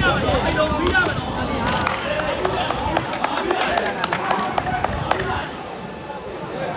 မယ်အဲ့လိုမိရ